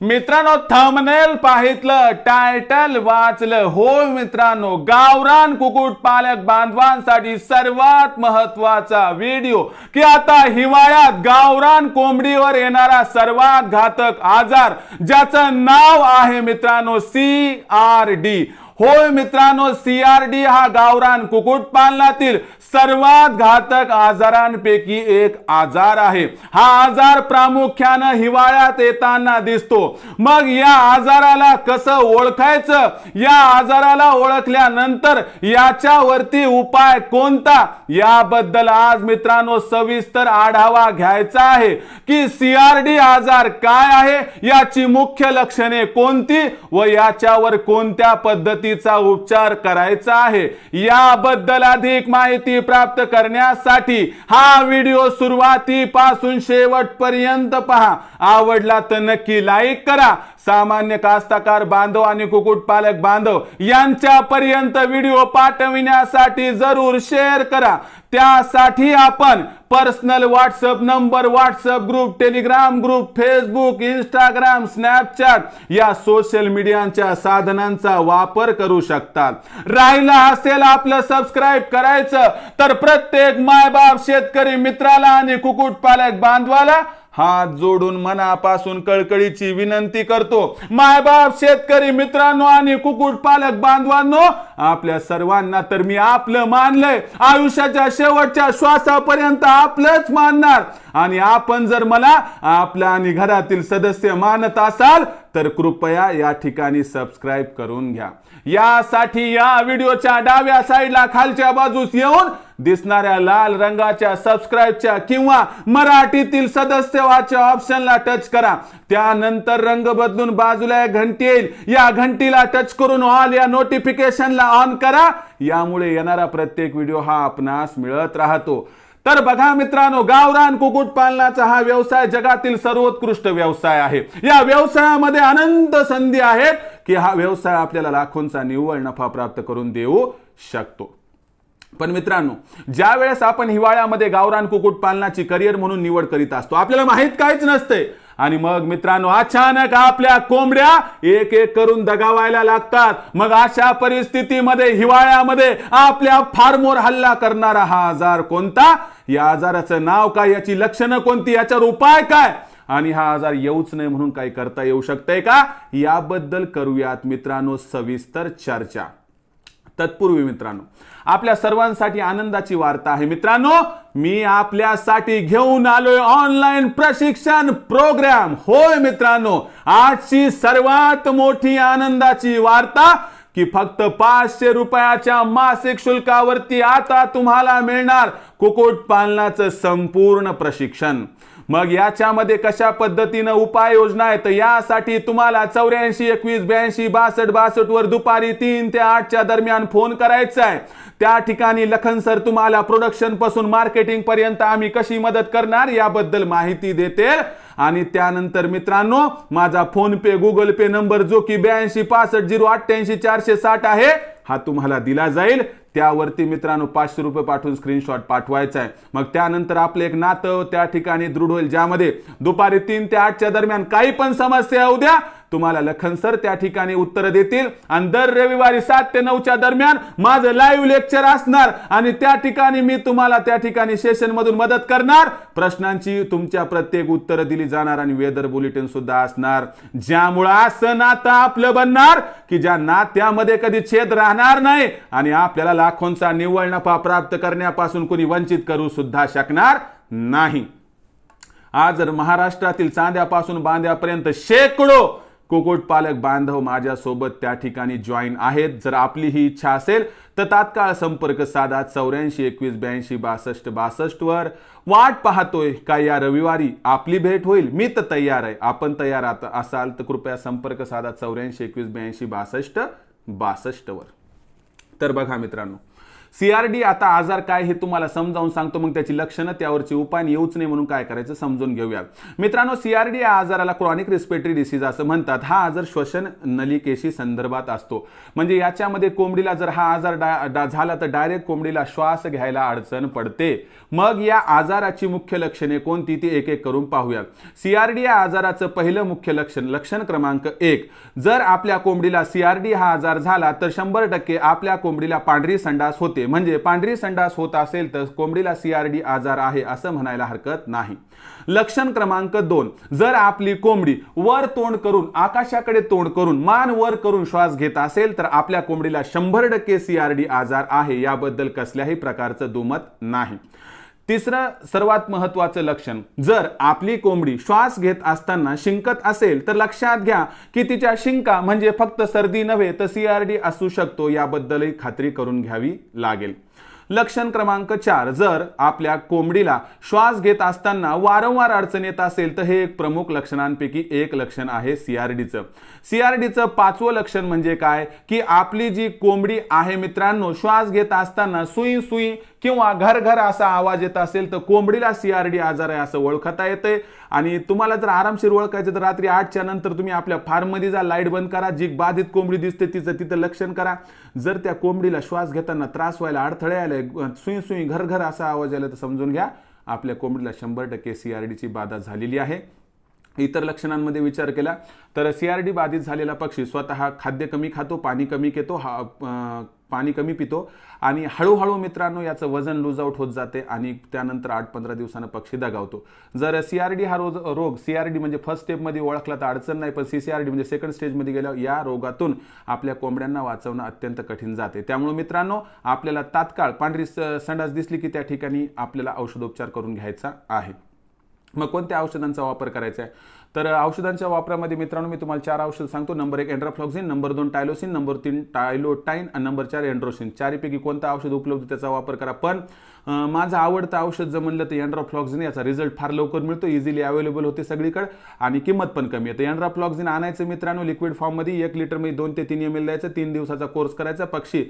मित्रांनो thumbnail पाहितलं title वाचलं. हो मित्रांनो गावरान कुकुट पालक बांधवांसाठी सर्वात महत्त्वाचा व्हिडिओ की आता हिवाळ्यात गावरान कोंबडीवर येणारा सर्वात घातक आजार ज्याचं नाव आहे मित्रांनो सी आर डी होय मित्रांनो सीआरडी हा गावरान कुक्कुटपालनातील सर्वात घातक आजारांपैकी एक आजार आहे. हा आजार प्रामुख्यानं हिवाळ्यात येताना दिसतो. मग या आजाराला कसं ओळखायचं? या आजाराला ओळखल्यानंतर याच्यावरती उपाय कोणता? याबद्दल आज मित्रांनो सविस्तर आढावा घ्यायचा आहे की सीआरडी आजार काय आहे? याची मुख्य लक्षणे कोणती? व याच्यावर कोणत्या पद्धती व्यक्तीचा उपचार करायचा आहे. याबद्दल अधिक माहिती प्राप्त करण्यासाठी हा व्हिडिओ सुरुवातीपासून शेवटपर्यंत पहा. आवडला तर नक्की लाईक करा. सामान्य कास्तकार बांधव आणि कुक्कुटपालक बांधव यांच्यापर्यंत व्हिडिओ पाठविण्यासाठी जरूर शेअर करा. त्यासाठी आपण personal WhatsApp number WhatsApp group Telegram group Facebook Instagram Snapchat या सोशल मीडियाच्या साधनांचा वापर करू शकतात. राहिला असेल आपलं सबस्क्राईब करायचं तर प्रत्येक मायबाप शेतकरी मित्राला आणि कुक्कुटपालक बांधवाला हात जोडून मनापासून कळकळीची विनंती करतो. मायबाप शेतकरी मित्रांनो आणि कुकुट पालक बांधवांनो आपल्या सर्वांना तर मी आपलं मानलंय. आयुष्याच्या शेवटच्या श्वासापर्यंत आपलंच मानणार. आणि आपण जर मला आपल्या आणि घरातील सदस्य मानत असाल तर कृपया या ठिकाणी सबस्क्राईब करून घ्या. यासाठी या व्हिडिओच्या डाव्या साईडला खालच्या बाजूस येऊन दिसणाऱ्या लाल रंगाच्या सबस्क्राईबच्या किंवा मराठीतील सदस्यवाच्या ऑप्शनला टच करा. त्यानंतर रंग बदलून बाजूला एक घंटी येईल. या घंटीला टच करून ऑल या नोटिफिकेशनला ऑन करा. यामुळे येणारा प्रत्येक व्हिडिओ हा आपणास मिळत राहतो. तर बघा मित्रांनो गावरान कुक्कुटपालनाचा हा व्यवसाय जगातील सर्वोत्कृष्ट व्यवसाय आहे. या व्यवसायामध्ये अनंत संधी आहेत की हा व्यवसाय आपल्याला लाखोंचा निव्वळ नफा प्राप्त करून देऊ शकतो. पण मित्रांनो ज्या वेळेस आपण हिवाळ्यामध्ये गावरान कुक्कुटपालनाची करिअर म्हणून निवड करीत असतो आपल्याला माहीत काहीच नसते. आणि मग मित्रांनो अचानक आपल्या कोंबड्या एक एक करून दगावायला लागतात. मग अशा परिस्थितीमध्ये हिवाळ्यामध्ये आपल्या फार्मोर हल्ला करणारा हा आजार कोणता? या आजाराचं नाव काय? याची लक्षणं कोणती? याच्यावर उपाय काय? आणि हा आजार येऊच नाही म्हणून काही करता येऊ शकतंय का? याबद्दल करूयात मित्रांनो सविस्तर चर्चा. तत्पूर्वी मित्रांनो आपल्या सर्वांसाठी आनंदाची वार्ता आहे. मित्रांनो मी आपल्यासाठी घेऊन आलोय ऑनलाईन प्रशिक्षण प्रोग्राम होय मित्रांनो आजची सर्वात मोठी आनंदाची वार्ता की फक्त पाचशे रुपयाच्या मासिक शुल्कावरती आता तुम्हाला मिळणार कुक्कुटपालनाचं संपूर्ण प्रशिक्षण. मग याच्यामध्ये कशा पद्धतीनं उपाययोजना आहेत? तर यासाठी तुम्हाला चौऱ्याऐंशी एकवीस ब्याऐंशी बासष्ट बासष्ट वर दुपारी तीन ते आठच्या दरम्यान फोन करायचा आहे. त्या ठिकाणी लखन सर तुम्हाला प्रोडक्शनपासून मार्केटिंग पर्यंत आम्ही कशी मदत करणार याबद्दल माहिती देते आणि त्यानंतर मित्रांनो माझा PhonePe Google Pay number जो की ब्याऐंशी पासष्ट झिरो अठ्ठ्याऐंशी चारशे साठ आहे हा तुम्हाला दिला जाईल. त्यावरती मित्रांनो पाचशे रुपये पाठवून स्क्रीनशॉट पाठवायचा आहे. मग त्यानंतर आपलं एक नातं त्या ठिकाणी दृढ होईल ज्यामध्ये दुपारी तीन ते आठच्या दरम्यान काही पण समस्या उद्या द्या तुम्हाला लखन सर त्या ठिकाणी उत्तर देतील. आणि दर रविवारी सात ते नऊच्या दरम्यान माझं लाईव्ह लेक्चर असणार. आणि त्या ठिकाणी मी तुम्हाला त्या ठिकाणी सेशन मधून मदत करणार. प्रश्नांची तुमच्या प्रत्येक उत्तर दिली जाणार आणि वेदर बुलेटिन सुद्धा असणार. ज्यामुळं असं नातं आपलं बनणार की ज्या नात्यामध्ये कधी छेद राहणार नाही आणि आपल्याला लाखोंचा निव्वळ नफा प्राप्त करण्यापासून कुणी वंचित करू सुद्धा शकणार नाही. आज जर महाराष्ट्रातील चांद्यापासून बांद्यापर्यंत शेकडो कुकुट पालक बांधव माझ्यासोबत त्या ठिकाणी जॉईन आहेत. जर आपली ही इच्छा असेल तर तात्काळ संपर्क साधा. चौऱ्याऐंशी एकवीस ब्याऐंशी बासष्ट बासष्ट वर वाट पाहतोय. का या रविवारी आपली भेट होईल? मी तर तयार आहे. आपण तयार आता असाल तर कृपया संपर्क साधा. चौऱ्याऐंशी एकवीस ब्याऐंशी बासष्ट बासष्ट वर. तर बघा मित्रांनो सीआरडी आता आजार काय हे तुम्हाला समजावून सांगतो मग त्याची लक्षणं त्यावरची उपाय आणि येऊच नाही म्हणून काय करायचं समजून घेऊया. मित्रांनो सीआरडी या आजाराला क्रॉनिक रिस्पिरेटरी डिसीज असं म्हणतात. हा आजार श्वसन नलिकेशी संदर्भात असतो. म्हणजे याच्यामध्ये कोंबडीला जर हा आजार झाला तर डायरेक्ट कोंबडीला श्वास घ्यायला अडचण पडते. मग या आजाराची मुख्य लक्षणे कोणती ती एक एक करून पाहूया. सीआरडी या आजाराचं पहिलं मुख्य लक्षण लक्षण क्रमांक एक. जर आपल्या कोंबडीला सीआरडी हा आजार झाला तर शंभर टक्के आपल्या कोंबडीला पांढरी संडास होते. म्हणजे पांढरी संडास होत असेल तर कोंबडीला सीआरडी आजार आहे असं म्हणायला हरकत नाही. लक्षण क्रमांक दोन. जर आपली कोंबडी वर तोंड करून आकाशाकडे तोंड करून मान वर करून श्वास घेत असेल तर आपल्या कोंबडीला शंभर टक्के सीआरडी आजार आहे. याबद्दल कसल्याही प्रकारचं दुमत नाही. तिसरं सर्वात महत्वाचं लक्षण जर आपली कोंबडी श्वास घेत असताना शिंकत असेल तर लक्षात घ्या की तिच्या शिंका म्हणजे फक्त सर्दी नव्हे तर सीआरडी असू शकतो. याबद्दलही खात्री करून घ्यावी लागेल. लक्षण क्रमांक चार. जर आपल्या कोंबडीला श्वास घेत असताना वारंवार अडचण येत असेल तर हे एक प्रमुख लक्षणांपैकी एक लक्षण आहे सीआरडीचं सीआरडीचं पाचवं लक्षण म्हणजे काय? की आपली जी कोंबडी आहे मित्रांनो श्वास घेत असताना सुई सुई किंवा घर घर असा आवाज येत असेल तर कोंबडीला सीआरडी आजार आहे असं ओळखता येते आणि तुम्हाला जर आरामशीर ओळखायचं तर रात्री आठच्या नंतर तुम्ही आपल्या फार्ममध्ये जा लाइट बंद करा जी बाधित कोंबडी दिसते तिचं तिथं लक्षण करा. जर त्या कोंबडीला श्वास घेताना त्रास व्हायला अडथळे आले सुई सुई घर घर असा आवाज आला तर समजून घ्या आपल्या कोंबडीला शंभर टक्के सी आर डीची बाधा झालेली आहे. इतर लक्षणांमध्ये विचार केला तर सीआरडी बाधित झालेला पक्षी स्वतः खाद्य कमी खातो पाणी कमी घेतो. हा पाणी कमी पितो. आणि हळूहळू मित्रांनो याचं वजन लूज आउट होत जाते आणि त्यानंतर आठ पंधरा दिवसानं पक्षी दगावतो जर सीआरडी हा रोज रोग सीआरडी म्हणजे फर्स्ट स्टेपमध्ये ओळखला तर अडचण नाही पण सीसीआरडी म्हणजे सेकंड स्टेजमध्ये गेल्यावर या रोगातून आपल्या कोंबड्यांना वाचवणं अत्यंत कठीण जाते. त्यामुळे मित्रांनो आपल्याला तात्काळ पांढरी स- संडास दिसली की त्या ठिकाणी आपल्याला औषधोपचार करून घ्यायचा आहे. मग कोणत्या औषधांचा वापर करायचा आहे? तर औषधांच्या वापरामध्ये मित्रांनो मी तुम्हाला चार औषध सांगतो. नंबर एक एन्ड्राफ्लॉक्झिन नंबर दोन टायलोसिन नंबर तीन टायलोटाईन आणि नंबर चार एन्ड्रोसिन चारीपैकी कोणतं औषध उपलब्ध त्याचा वापर करा. पण माझं आवडतं औषध जर म्हणलं तर एन्ड्राफ्लॉक्झिन याचा रिझल्ट फार लवकर मिळतो इझिली अवेलेबल होते सगळीकडे आणि किंमत पण कमी आहे तर आणायचं मित्रांनो लिक्विड फॉर्ममध्ये एक लिटरमध्ये दोन ते तीन एम एल द्यायचं तीन दिवसाचा कोर्स करायचा. पक्षी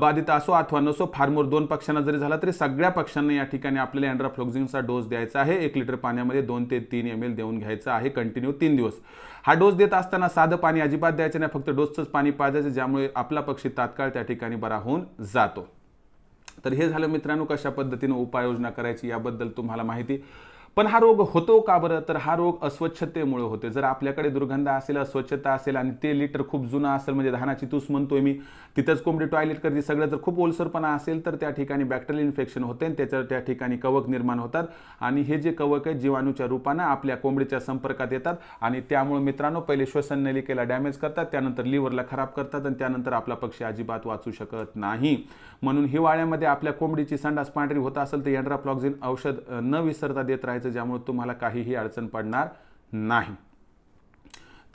बाधित असो अथवा नसो फार्मोर दोन पक्ष्यांना जरी झाला तरी सगळ्या पक्ष्यांना या ठिकाणी आपल्याला एन्ड्राफ्लॉक्झिनचा डोस द्यायचा आहे. एक लिटर पाण्यामध्ये दोन ते तीन एम एल देऊन घ्यायचा आहे कंटिन्यू तीन दिवस. हा डोस देत असताना साधं पाणी अजिबात द्यायचं नाही फक्त डोसचंच पाणी पाजायचं ज्यामुळे आपला पक्षी तात्काळ त्या ठिकाणी बरा होऊन जातो. तर हे झालं मित्रांनो कशा पद्धतीनं उपाययोजना करायची याबद्दल तुम्हाला माहिती. पण हा रोग होतो का बरं? तर हा रोग अस्वच्छतेमुळे होते. जर आपल्याकडे दुर्गंध असेल अस्वच्छता असेल आणि ते लिटर खूप जुनं असेल म्हणजे धानाची तूस म्हणतोय मी तिथंच कोंबडी टॉयलेट करते सगळं जर खूप ओलसरपणा असेल तर त्या ठिकाणी बॅक्टेरियल इन्फेक्शन होते आणि त्याच्या त्या ठिकाणी कवक निर्माण होतात. आणि हे जे कवक आहे जीवाणूच्या रूपानं आपल्या कोंबडीच्या संपर्कात येतात आणि त्यामुळे मित्रांनो पहिले श्वसन नलिकेला डॅमेज करतात त्यानंतर लिव्हरला खराब करतात आणि त्यानंतर आपला पक्षी अजिबात वाचू शकत नाही. म्हणून हिवाळ्यामध्ये आपल्या कोंबडीची संडास पांढरी होत असेल तर एन्ड्राफ्लॉक्झिन औषध न विसरता देत राहायचं. ज्यामुळे तुम्हाला काहीही अडचण पडणार नाही.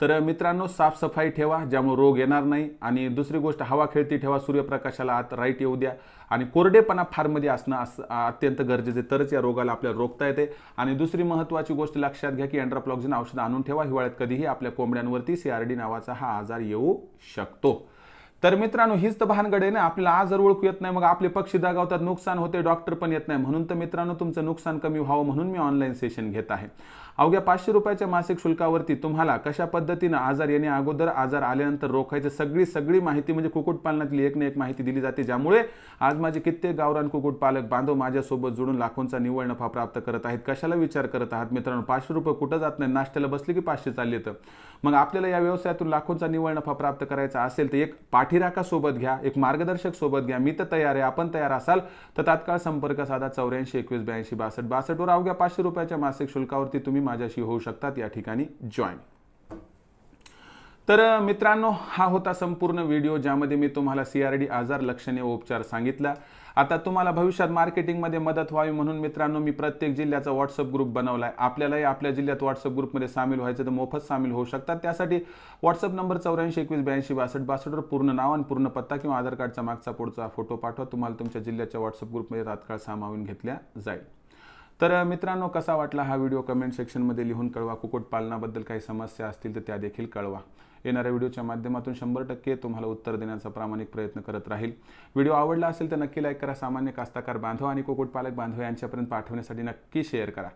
तर मित्रांनो साफसफाई ठेवा ज्यामुळे रोग येणार नाही. आणि दुसरी गोष्ट हवा खेळती ठेवा सूर्यप्रकाशाला आत राईट येऊ द्या. आणि कोरडेपणा फारमध्ये असणं असं अत्यंत गरजेचे तरच या रोगाला आपल्याला रोखता येते. आणि दुसरी महत्त्वाची गोष्ट लक्षात घ्या की अँड्राप्लॉक्झिन औषध आणून ठेवा. हिवाळ्यात कधीही आपल्या कोंबड्यांवरती सीआरडी नावाचा हा आजार येऊ शकतो. तर मित्रांनो हीच तर भानगड आहे ना. आपल्याला आजार ओळखू येत नाही मग आपले पक्षी दगावतात नुकसान होते डॉक्टर पण येत नाही. म्हणून तर मित्रांनो तुमचं नुकसान कमी व्हावं म्हणून मी ऑनलाईन सेशन घेत आहे. अवघ्या पाचशे रुपयाच्या मासिक शुल्कावरती तुम्हाला कशा पद्धतीनं आजार येणे अगोदर आजार आल्यानंतर रोखायचं सगळी सगळी माहिती म्हणजे कुक्कुटपालनातली एक ना एक माहिती दिली जाते ज्यामुळे आज माझे कित्येक गावरान कुक्कुटपालक बांधव माझ्यासोबत जोडून लाखोंचा निव्वळ नफा प्राप्त करत आहेत. कशाला विचार करत आहात मित्रांनो? पाचशे रुपये कुठं जात नाही नाश्त्याला बसले की पाचशे चालले तर? मग आपल्याला या व्यवसायातून लाखोंचा निव्वळ नफा प्राप्त करायचा असेल तर एक पाठीराखा सोबत घ्या एक मार्गदर्शक सोबत घ्या. मी तर तयार आहे आपण तयार असाल तर तात्काळ संपर्क साधा चौऱ्याऐंशी एकवीस ब्याऐंशी बासष्ट. बासष्टवर अवघ्या पाचशे रुपयाच्या मासिक शुल्कावरती तुम्ही माझ्याशी होऊ शकतात या ठिकाणी जॉईन तर मित्रांनो हा होता संपूर्ण व्हिडिओ ज्यामध्ये मी तुम्हाला सी आर डी आजार लक्षणे व उपचार सांगितला. आता तुम्हाला भविष्यात मार्केटिंगमध्ये मदत व्हावी म्हणून मित्रांनो मी प्रत्येक जिल्ह्याचा व्हॉट्सअप ग्रुप बनवला आहे आपल्यालाही आपल्या जिल्ह्यात व्हॉट्सअप ग्रुपमध्ये सामील व्हायचं तर मोफत सामील होऊ शकतात. त्यासाठी व्हॉट्सअप नंबर चौऱ्याऐंशी एकवीस ब्याऐंशी बासष्ट बासष्टवर पूर्ण नाव आणि पूर्ण पत्ता किंवा आधार कार्डचा मागचा पुढचा फोटो पाठवा. तुम्हाला तुमच्या जिल्ह्याच्या व्हॉट्सअप ग्रुपमध्ये तात्काळ सामावून घेतल्या जाईल. तर मित्रांनो कसा वाटला हा व्हिडिओ? कमेंट सेक्शनमध्ये लिहून कळवा. कुक्कुटपालनाबद्दल काही समस्या असतील तर त्या देखील कळवा. येणाऱ्या व्हिडिओच्या माध्यमातून शंभर टक्के तुम्हाला उत्तर देण्याचा प्रामाणिक प्रयत्न करत राहील. व्हिडिओ आवडला असेल तर नक्की लाईक करा. सामान्य कास्ताकार बांधव आणि कुक्कुटपालक बांधव यांच्यापर्यंत पाठवण्यासाठी नक्की शेअर करा.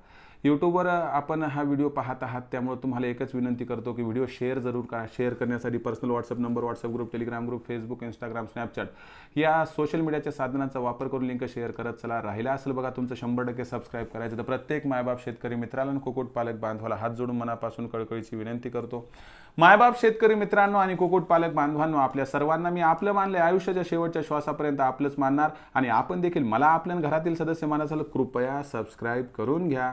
यूट्यूबवर आपण हा व्हिडिओ पाहत आहात. त्यामुळे तुम्हाला एकच विनंती करतो की व्हिडिओ शेअर जरूर करा. शेअर करण्यासाठी personal WhatsApp number WhatsApp group Telegram group Facebook Instagram Snapchat या सोशल मीडियाच्या साधनांचा वापर करून लिंक शेअर करत चला. राहिला असेल बघा तुमचं शंभर टक्के सबस्क्राईब करायचं तर प्रत्येक मायबाप शेतकरी मित्राला आणि कुक्कुटपालक बांधवाला हात जोडून मनापासून कळकळीची विनंती करतो. मायबाप शेतकरी मित्रांनो आणि कुक्कुटपालक बांधवांनो आपल्या सर्वांना मी आपलं मानले आयुष्याच्या शेवटच्या श्वासापर्यंत आपलंच मानणार आणि आपण देखील मला आपल्या घरातील सदस्य मानासाल कृपया सबस्क्राईब करून घ्या.